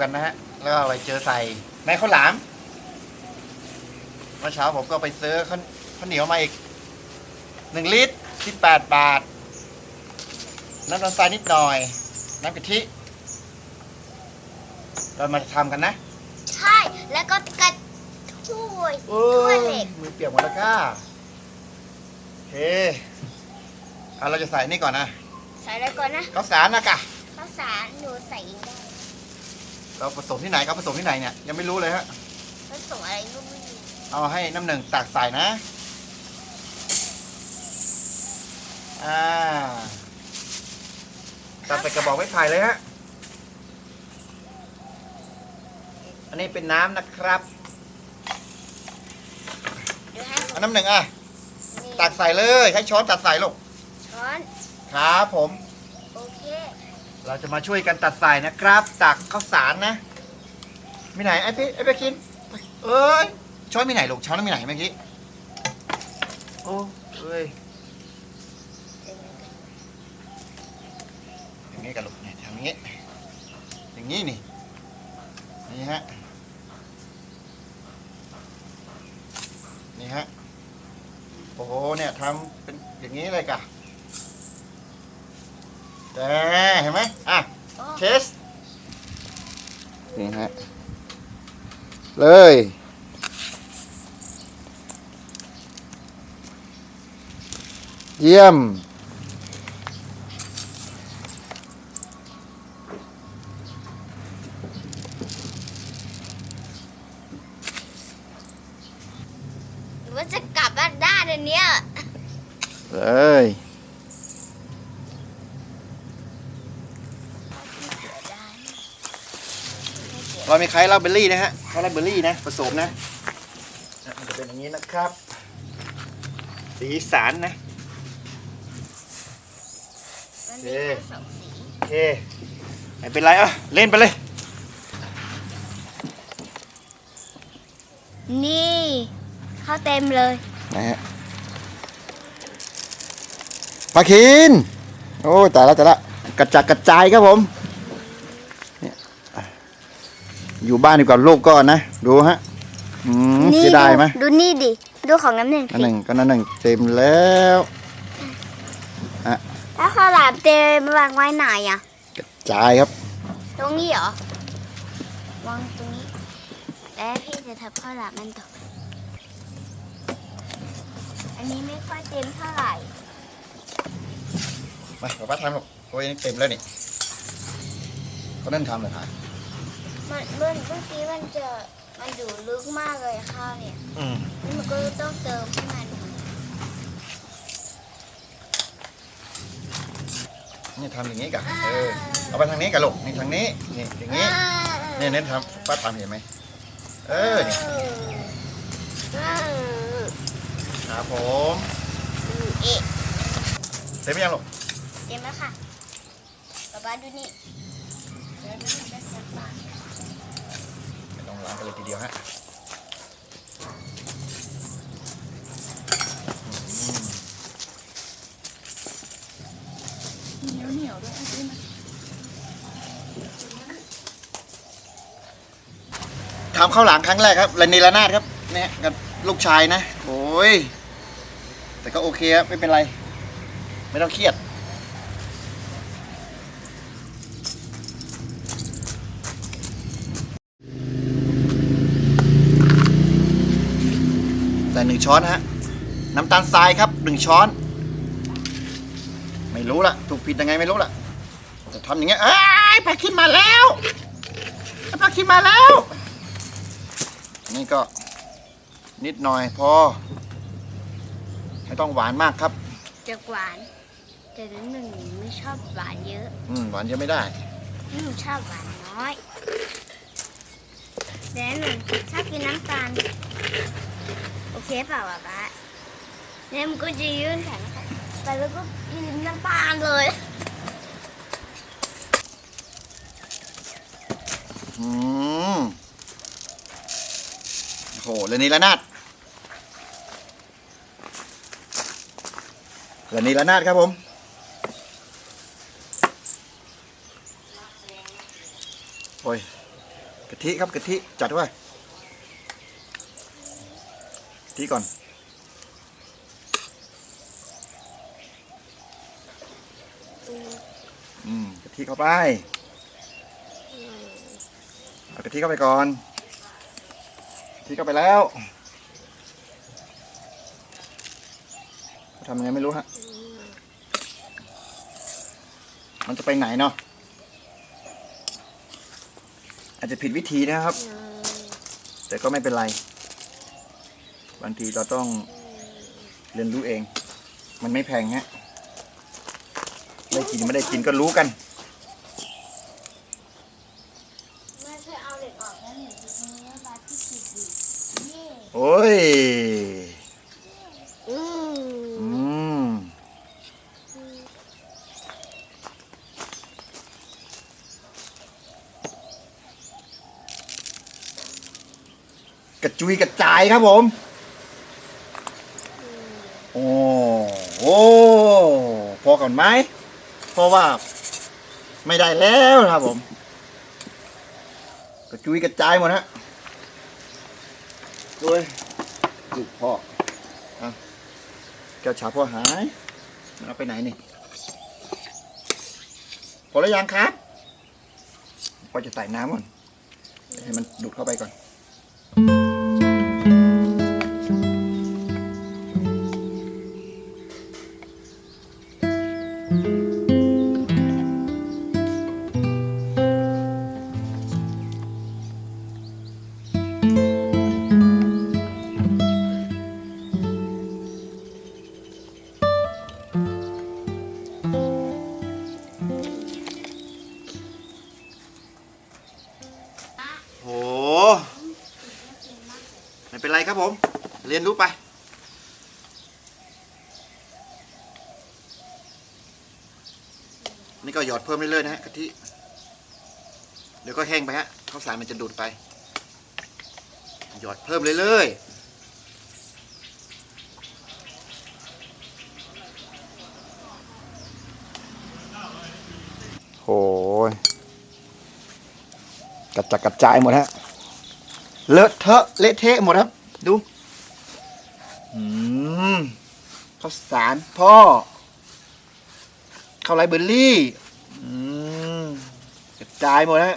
กันนะฮะ แล้วก็ไปเจอใส่ในข้าวหลามเมื่อเช้าผมก็ไปซื้อข้าวข้าวเหนียวมาอีกหนึ่งลิตรที่แปดบาท น้ำตาลทรายนิดหน่อย น้ำกะทิ เรามาทำกันนะใช่ แล้วก็กระถ้วยโอ้ถ้วยเหล็ก มือเปียกหมดแล้วก้าโอเคเอาเราจะใส่นี่ก่อนนะใส่อะไรก่อนนะข้าวสารนะกะ ข้าวสารหนูใส่เองได้ เราผสมที่ไหนครับผสมที่ไหนเนี่ยยังไม่รู้เลยฮะแล้วส่งอะไรก็ไม่รู้เอาให้น้ำหนึ่งตักใส่นะอ่าตักใส่กระบอกไม้ไผ่เลยฮะอันนี้เป็นน้ำนะครับเดี๋ยวให้เอาน้ำหนึ่งอะนี่ตักใส่เลยใช้ช้อนตัดใส่ลูกช้อน ครับผม โอเค เราจะมาช่วยกันตัดใส่นะครับตักข้าวสารนะมีไหนไอ้พี่ไอ้พี่กินเอ้ยช้อนมีไหนลูกช้อนมีไหนเมื่อกี้โอ้เอ้ยอย่างนี้กันลูกเนี่ยทำอย่างนี้ อย่างนี้นี่นี่ฮะนี่ฮะโอ้โหเนี่ยทำเป็นอย่างนี้เลยกะ แต่เห็นไหมอะโอ้เทสนี่ฮะ เลย เยี่ยม หรือว่าจะกลับบ้านได้เดี๋ยวนี้เลย เรามีไคลาเบอร์รี่นะฮะไคลาเบอร์รี่นะผสมนะอะมันจะเป็นอย่างนี้นะครับ สีสันนะมันมีเอ๊ะแค่สองสีโอเคไม่เป็นไรอะเล่นไปเลย นี่ข้าวเต็มเลยนะฮะปลาคิน โอ้แต่ละแต่ละกระจัดกระจายครับผมเนี่ยอะ อยู่บ้านดีกว่าลูกก็นะ ดูฮะอืมนี่เสียดายไหมดูนี่ดิ ดูของน้ำหนึ่งนั่นสิหนึ่งก็นั่นหนึ่งเต็มแล้วแล้วข้าวหลามเต็มวางไว้ไหนอะกระจายครับ ตรงนี้เหรอ วางตรงนี้ แล้วพี่จะทำข้าวหลามมันต่ออันนี้ไม่ค่อยเต็มเท่าไหร่มาป้าทำหรอกโอ้ยเต็มแล้วนี่เขานั่นทำเลยค่ะ มันเมื่อเมื่อกี้มันจะมันอยู่ลึกมากเลยข้าวเนี่ยอืมนี่มันก็ต้องเติมให้มันนี่ทำอย่างนี้กันเออเอาไปทางนี้กันลูกนี่ทางนี้นี่อย่างนี้เนี่ยเน้นทำป้าทำเห็นไหมเออนี่ครับผมเอ๊ะเต็มยังลูกเต็มแล้วค่ะป๊าป๊าดูนี่เดี๋ยวดูมันจะสักปาก ไม่ต้องล้างกันเลยทีเดียวฮะทำข้าวหลามครั้งแรกครับระเนระนาดครับเนี่ยกับลูกชายนะ โอ้ย แต่ก็โอเคครับ ไม่เป็นไร ไม่ต้องเครียด ใส่หนึ่งช้อนนะฮะน้ำตาลทรายครับหนึ่งช้อน ไม่รู้ละถูกผิดยังไงไม่รู้ละแต่ทำอย่างเงี้ยเอ้ยปลาคิดมาแล้วปลาคิดมาแล้วอันนี่ก็นิดหน่อยพอ ไม่ต้องหวานมากครับ จะหวาน แต่หนูหนึ่งไม่ชอบหวานเยอะ อืมหวานเยอะไม่ได้หนูชอบหวานน้อยแต่หนูชอบกินน้ำตาลโอ เคเปล่าอะป๊าเนี่ยมันก็จะยื่นแขนไปแล้วก็กินน้ำตาลเลยอืมโหเรนนี่ละนาดวันนี้ละนาดครับผม โอ้ยกะทิครับกะทิจัดไว้ ทิก่อน อืมกะทิเข้าไป เอากะทิเข้าไปก่อนกะทิเข้าไปแล้วทำยังไงไม่รู้ฮะ มันจะไปไหนเนาะ อาจจะผิดวิธีนะครับ แต่ก็ไม่เป็นไร บางทีเราต้องเรียนรู้เอง มันไม่แพงฮะได้กินไม่ได้กินก็รู้กันไม่เคยเอาเหล็กออกแล้วเห็นตรงนี้ปลาที่ติดอยู่นี่โอ้ยอืมอืมกระจุยกระจายครับผม โอ้โหพ อก่อนไหมเพราะว่าไม่ได้แล้วนะครับผม กระจุยกระจายหมดฮะโอ้ยจุกพ่ออะแก้วชาพ่อหายมันเอาไปไหนนี่พอแล้วยังครับพอจะใส่น้ำก่อนให้มันดูดเข้าไปก่อน นี่ก็หยอดเพิ่มเรื่อยๆนะฮะกะทิเดี๋ยวก็แห้งไปฮะข้าวสารมันจะดูดไป หยอดเพิ่มเรื่อยๆโหยกระจัดกระจายหมดฮะ เลอะเทอะเละเทะหมดครับ ดู อืมข้าวสารพ่อ ข้าวไรเบอร์รี่อืมกระจายหมดฮะ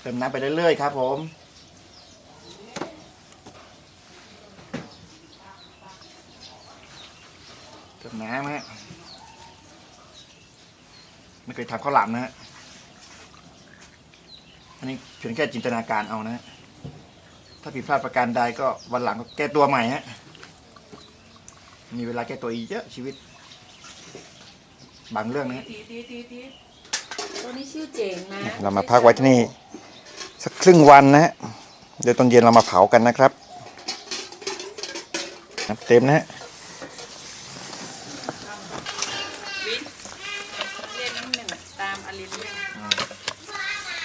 เติมน้ำไปเรื่อยๆครับผมเติมน้ำฮะไม่เคยทำข้าวหลามนะฮะอันนี้เพียงแค่จินตนาการเอานะฮะ ถ้าผิดพลาดประการใดก็วันหลังก็แก้ตัวใหม่ฮะมีเวลาแก้ตัวอีกเยอะชีวิต บางเรื่องนะฮะตีตีตีตีตัวนี้ชื่อเจ๋งนะเรามาพักไว้ที่นี่ สักครึ่งวันนะฮะเดี๋ยวตอนเย็นเรามาเผากันนะครับน้ำเต็มนะฮะ วินเรียนน้ำหนึ่งตามอลินเลย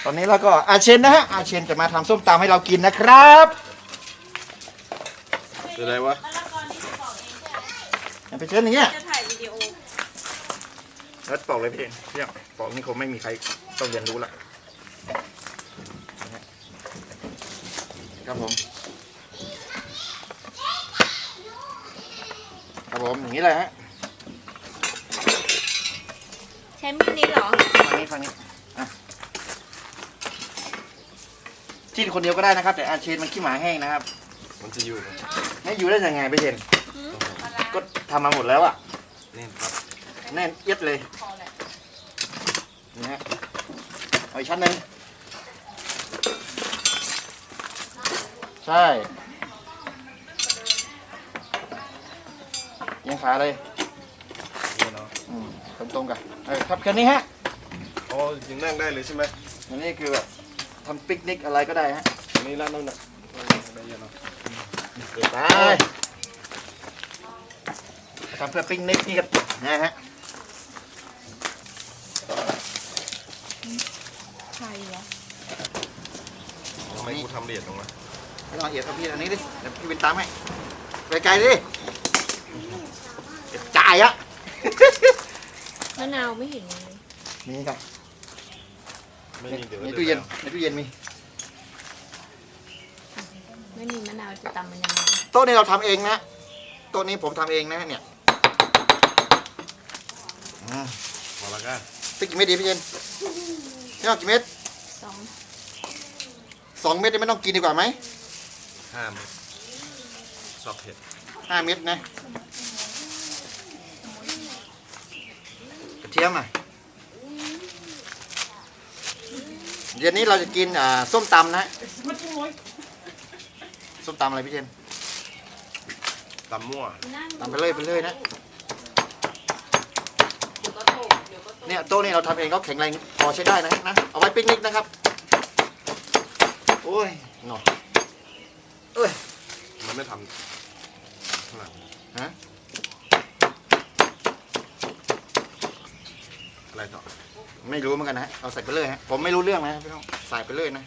ตอนนี้เราก็อาเชนนะฮะอาเชนจะมาทำส้มตำให้เรากินนะครับเป็นไรวะอย่าไปเชิญอย่างเงี้ยจะถ่ายวิดีโอแล้วปอกเลยพี่เองเพียงปอกนี่คงไม่มีใครต้องเรียนรู้ละครับผม ครับผมอย่างนี้เลยฮะใช้มีดนี้เหรอ ฝั่งนี้ฝั่งนี้อะ จิ้นคนเดียวก็ได้นะครับ แต่อาเชนมันขี้หมาแห้งนะครับ มันจะอยู่ไหมไม่อยู่ได้ยังไงพี่เชนก็ทำมาหมดแล้วอะนี่ครับแน่นเอียดเลยพอแหละนี่ฮะเอาอีกชั้นหนึ่งใช่เอียังขาเลยนี่เนาะอืมตรงตรงๆกันเออครับแค่นี้ฮะอ๋อยังนั่งได้เลยใช่ไหมอันนี้คือแบบ ทำปิกนิกอะไรก็ได้ฮะอันนี้ร้านนู้นน่ะได้เยอะเนาะไปทำเพื่อปิกนิกนี่กันนะฮะใครวะทำไมกูทำเรียดลงวะไม่ต้องละเอียดเอาพี่อันนี้ดิเดี๋ยวพี่เป็นตามให้ไกลๆดิจะจ่ายอะมะนาวไม่เห็นเลยนี่ครับ ไม่ในมีเดี๋ยวในตู้เย็นในตู้เย็นมีไม่มีมะนาวจะตำมันยังไงโต๊ะนี้เราทำเองนะโต๊ะนี้ผมทำเองนะเนี่ยอืมพอแล้วกันไปกี่เม็ดดีพี่เย็นพี่เอากี่เม็ดสองสองเม็ดนี่ไม่ต้องกินดีกว่าไหมห้ามชอบเผ็ดห้าเม็ดนะกระเทียมหน่อย เดี๋ยวนี้เราจะกินอ่าส้มตำนะส้มตำอะไรพี่เจนตำมั่วตำไปเลยไปเลยนะเดี๋ยวก็ตกเดี๋ยวก็ตกเนี่ยโต๊ะนี่เราทำเองก็แข็งแรงพอใช้ได้นะนะเอาไว้ปิกนิกนะครับโอ้ยหนอเอ้ยมันไม่ทำข้างหลังฮะอะไรต่อ ไม่รู้เหมือนกันนะฮะเอาใส่ไปเลยฮะผมไม่รู้เรื่องนะพี่น้องใส่ไปเลยนะ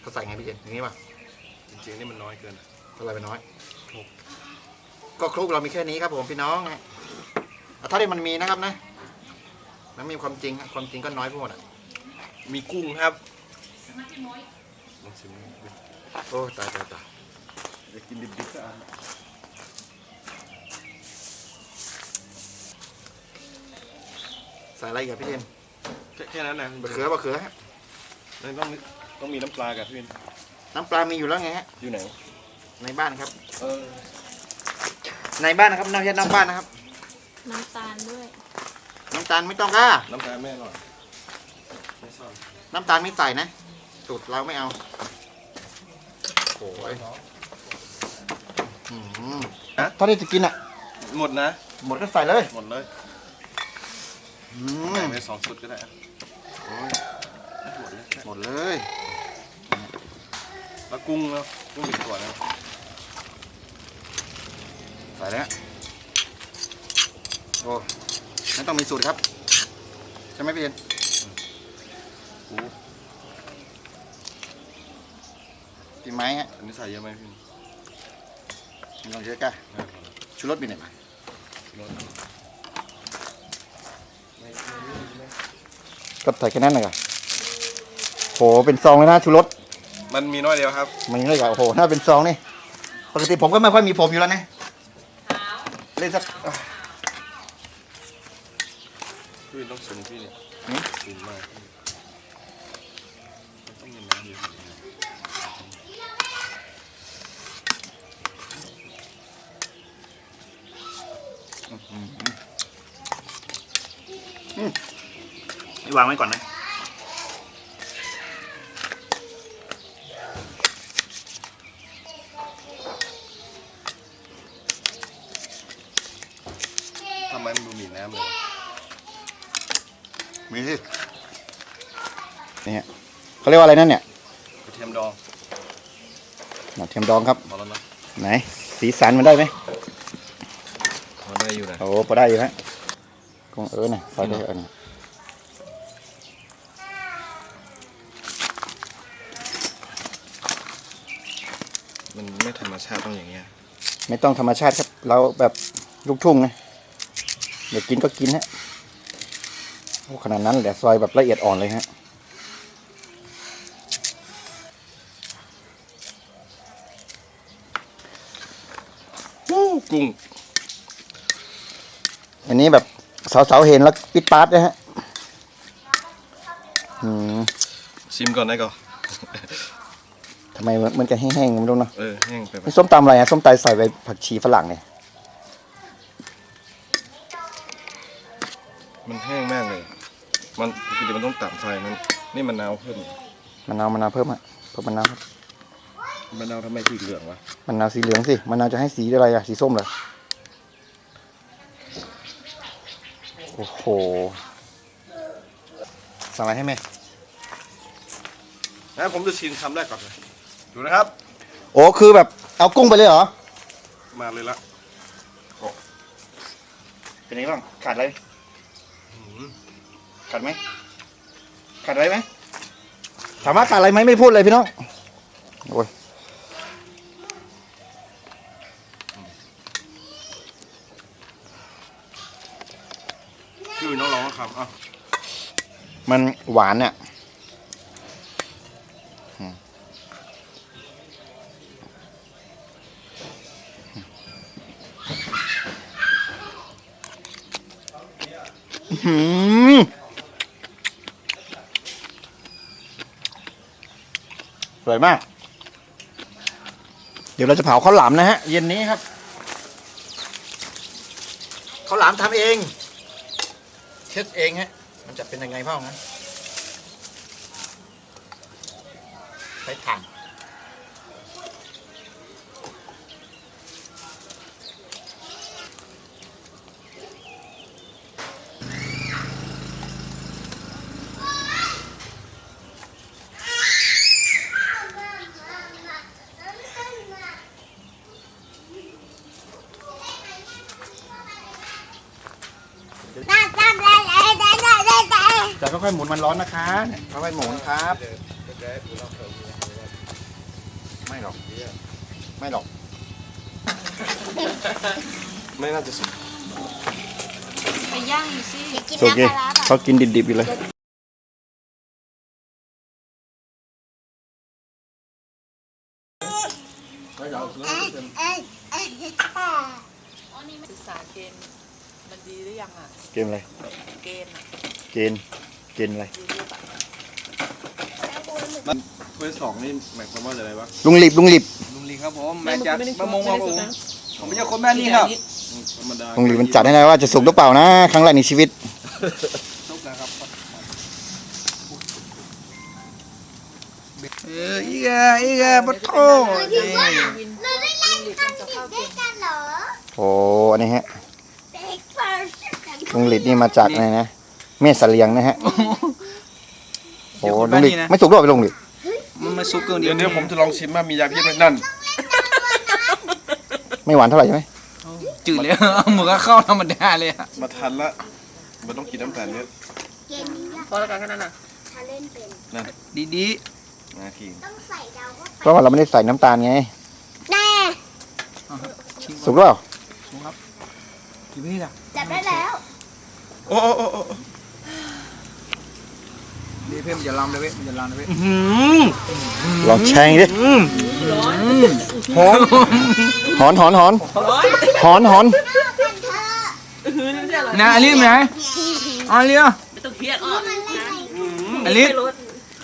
เขาใส่ไงพี่เจนอย่างนี้ป่ะจริงๆนี่มันน้อยเกินเท่าไหรไปน้อยคลุกก็คลุกเรามีแค่นี้ครับผมพี่น้องนะเอาเท่าที่มันมีนะครับนะมันมีความจริงฮะความจริงก็น้อยพวกอะมีกุ้งครับลองชิมดิโอ้ตายตายตาย อยากกินดิบๆก็เอา ใส่อะไรอีกับพี่เจนแค่แค่นั้นนะบะเขือบะเขือฮะไม่ต้องต้องมีน้ำปลากับพี่น้ำปลามีอยู่แล้วไงฮะอยู่ไหน ในบ้านครับ เออในบ้านนะครับนอกจากนอกบ้านนะครับ น้ำตาลด้วย น้ำตาลไม่ต้องก้าน้ำตาลไม่อร่อยไม่ชอบน้ำตาลไม่ใส่นะสูตรเราไม่เอาโอ้ยอืมเท่าที่จะกินอะหมดนะ หมดก็ใส่เลย หมดเลย อืมแบ่งไปสองชุดก็ได้อะโอ้ยหมดเลยหมดเลย แล้วกุ้งแล้วกุ้งอีกตัวนะใส่แล้วโอ้ไม่ต้องมีสูตรครับ ใช่ไหมพี่เอ็นกูกินไหมฮะอันนี้ใส่เยอะไหมพี่ลองเช็คกันไม่พอแล้วชูรสมีไหนมาลด ก็ใส่แค่นั้นเลยกันโหเป็นซองเลยนะชูรสมันมีน้อยเดียวครับ มันเลยกันโอ้โหน่าเป็นซองนี่ปกติผมก็ไม่ค่อยมีผมอยู่แล้วนะเล่นสักอะพี่ต้องชิมพี่เนี่ยหืมชิมมากพี่ต้องมีน้ำเยอะ นี่ วางไว้ก่อนนะทำไมมันดูหนีน้ำเลยวะมีสินี่ฮะเขาเรียกว่าอะไรนั่นเนี่ยกระเทียมดองหนัเทียมดองครับพอแล้วนะไหน สีสันมันได้ไหมพอได้อยู่นะโอ้โหพอได้อยู่ฮะกงเออน่ะใส่ได้เออน่ะ มันไม่ธรรมชาติต้องอย่างเงี้ย ไม่ต้องธรรมชาติครับ เราแบบลูกทุ่งนะเดี๋ยวกินก็กินฮะโอ้ขนาดนั้นแหละซอยแบบละเอียดอ่อนเลยฮะกุ้ง อันนี้แบบสาวๆเห็นแล้วปิดปาร์ตนะฮะ อืม ชิมก่อนได้ก่อน ทำไมมันมันจะแห้งๆไม่รู้เนอะเออแห้งไปไหมนี่ส้มตำอะไรฮะส้มตำใส่ใบผักชีฝรั่งเนี่ยมันแห้งมากเลย มันปกติมันต้องต่ำไฟมันนี่มันนาวขึ้นมะนาวมะนาวเพิ่มฮะเพิ่มมะนาวครับมันนาวทำไมสีเหลืองวะมะนาวสีเหลืองสิมะนาวจะให้สีอะไรอะสีส้มเหรอโอ้โหสั่งอะไรให้แม่นะผมจะชิมคำแรกก่อนเลย ดูนะครับ โอ้คือแบบเอากุ้งไปเลยเหรอ มาเลยละเป็นไงบ้างขาดอะไรอืมขาดไหมขาดอะไรไหมถามว่าขาดอะไรไหมไม่พูดเลยพี่น้องโอ้ยคือน้องร้องครับอะมันหวานเนี่ยอืมอื้อหือ สวยมาก เดี๋ยวเราจะเผาข้าวหลามนะฮะ เย็นนี้ครับข้าวหลามทำเองเทสเองฮะ มันจะเป็นยังไงพ่องั้นใช้ถ่าน จะค่อยๆหมุนมันร้อนนะคะเนี่ยค่อยๆหมุนครับ ไม่หรอก ไม่หรอก ไม่น่าจะสุกไปย่างอยู่สิกินโอเคน้ำปลาร้าป่ะเขากินดิบๆอยู่เลย ศึกษาเกณฑ์มันดีหรือยังอะ เก มอะไร เกณฑ์อะเกณฑ์เกณฑ์อะไรดีหรือเปล่าถ้วยสองนี่หมายความว่าอะไรวะลุงหลิบลุงหลิบลุงลีครับผมมาจากมะมงครับผมผมไม่ใช่คนบ้านนี้ครับธรรมดาลุงหลิบมันจัดให้ได้ว่าจะสุกหรือเปล่านะ ครั้งแรกในชีวิต ทุกนะครับเอออีกอะอีกอะปะโถนี่วินลุงหลีทำกับข้าวเก่งกันเหรอ โอ้อันนี้ฮะเบคเฟิร์ส ลุงหลิบนี่มาจากอะไรนะแม่เสลียงนะฮะโอ้เดี๋ยวคนลุงหลิบบ้านนี้นะไม่สุกหรอกลุงหลิบมันมาซุกเกินเดี๋ยวเดี๋ยวผมจะลองชิมว่ามียาพิษไหมนั่น ไม่หวานเท่าไหร่ใช่ไหมจืดเลยเหมือนกับข้าวธรรมดาเลยอะมาทันละมันต้องกินน้ำตาลเนี่ยเกมนี้ล่ะพอแล้วกันแค่นั้นน่ะถ้าเล่นเป็นนั่นดีนาทีต้องใส่ดาวเข้าเพราะว่าเราไม่ได้ใส่น้ำตาลไงแน่ๆชิมสุกหรือเปล่าครับกี่พี่ล่ะจับได้แล้ว โอ้โอ้โอ้โอ้นี่เพื่มจะลำเลยเว้ยมันจะลำเลยเว้ยลองแช่งดิหอนหอนหอนหอนหอนหอนนะอลิสไหนอลิสไม่ต้องเครียดอะอลิส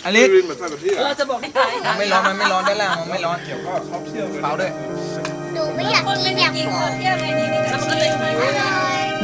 อลิสวินเหมือนใส่แบบที่เราจะบอกได้ไงมันไม่ร้อนมันไม่ร้อนได้แล้วมันไม่ร้อนเกี่ยวก็ชอบเที่ยวเปล่าด้วย หนูไม่อยากกินอย่างเที่ยวไงนี่นี่แล้วมันก็เลยเลย